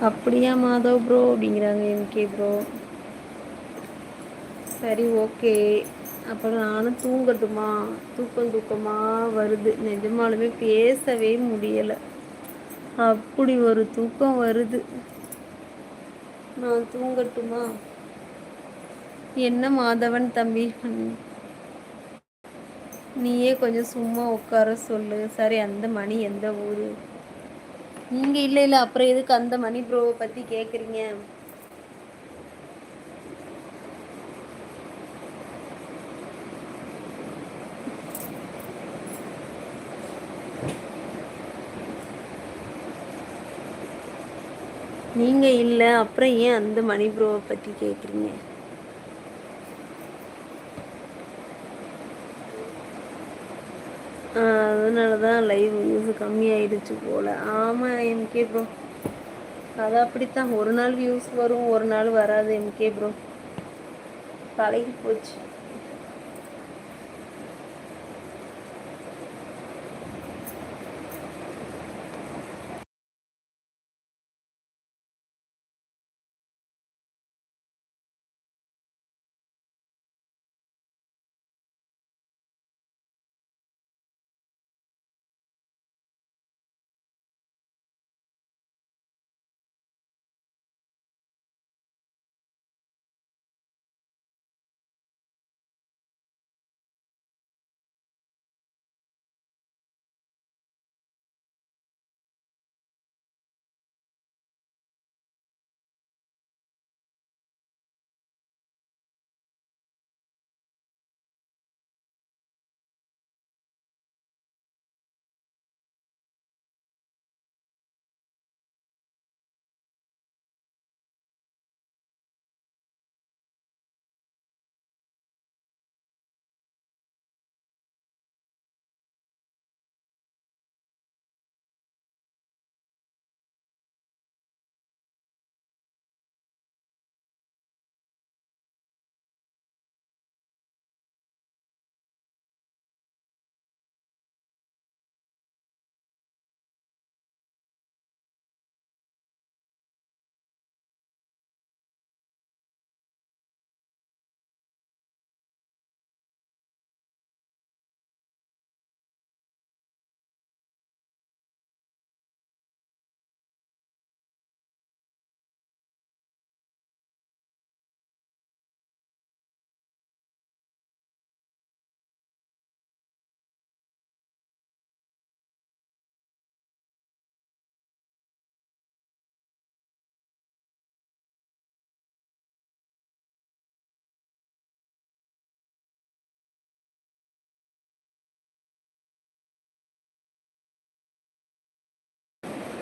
அப்படியா மாதவ் ப்ரோ அப்படிங்கிறாங்க MK bro சரி ஓகே அப்புறம் நானும் தூங்கட்டுமா? தூக்கம் தூக்கமாக வருது. நிஜமாலுமே பேசவே முடியல. அப்படி ஒரு தூக்கம் வருது. நான் தூங்கட்டுமா? என்ன மாதவன் தம்பி? நீயே கொஞ்சம் சும்மா உட்கார சொல்லு. சரி அந்த மணி எந்த ஊர்? நீங்க இல்ல இல்ல. அப்புறம் எதுக்கு அந்த மணி ப்ரோவை பத்தி கேக்குறீங்க? நீங்க இல்ல அப்புறம் ஏன் அந்த மணி ப்ரோவை பத்தி அதனால தான் லைவ் வியூஸ் கம்மியாயிடுச்சு போல். போல ஆமா எம்கே ப்ரோ அது அப்படித்தான். ஒரு நாள் வியூஸ் வரும் ஒரு நாள் வராது எம்கே ப்ரோ பழகி போச்சு.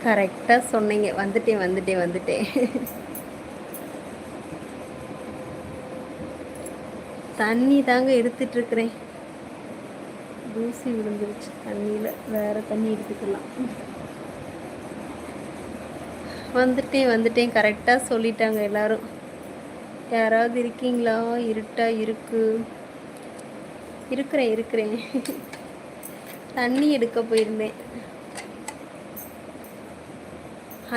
கரெக்டாக சொன்னீங்க. வந்துட்டேன் வந்துட்டேன் வந்துட்டேன் தண்ணி தாங்க எடுத்துட்ருக்குறேன் தூசி விழுந்துருச்சு. தண்ணியில் வேறு தண்ணி எடுத்துக்கலாம். வந்துட்டேன் வந்துட்டேன் கரெக்டாக சொல்லிட்டாங்க எல்லாரும். யாராவது இருக்கீங்களா? இருட்டா இருக்கு. இருக்கிறேன் இருக்கிறேன். தண்ணி எடுக்க போயிருந்தேன்.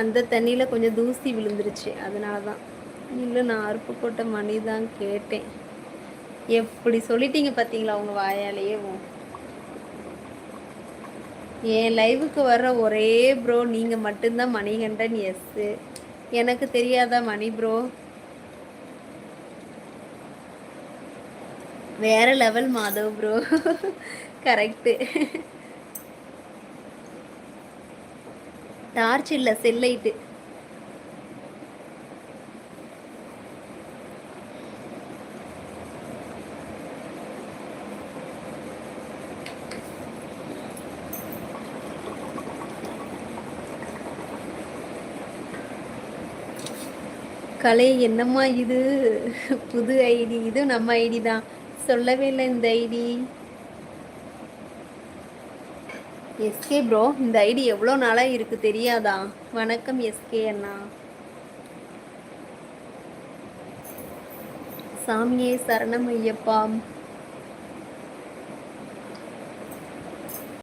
அந்த தண்ணியில் கொஞ்சம் தூசி விழுந்துருச்சு. அதனால தான் இல்லை நான் அருப்புக்கோட்டை மணி தான் கேட்டேன். எப்படி சொல்லிட்டீங்க பார்த்தீங்களா உங்கள் வாயாலேயே? என் லைவுக்கு வர்ற ஒரே ப்ரோ நீங்கள் மட்டும்தான் மணிகண்டன் எஸ்ஸு எனக்கு தெரியாதா மணி ப்ரோ வேற level Madhav bro correct torch இல்லை செல்லைட்டு கலை என்னம்மா இது? புது ஐடி இது நம்ம ஐடி தான். சொல்லவே இல்லை இந்த ஐடி. எஸ்கே ப்ரோ இந்த ஐடி எவ்வளோ நாளாக இருக்குது தெரியாதா? வணக்கம் எஸ்கே அண்ணா. சாமியே சரணம் ஐயப்பா.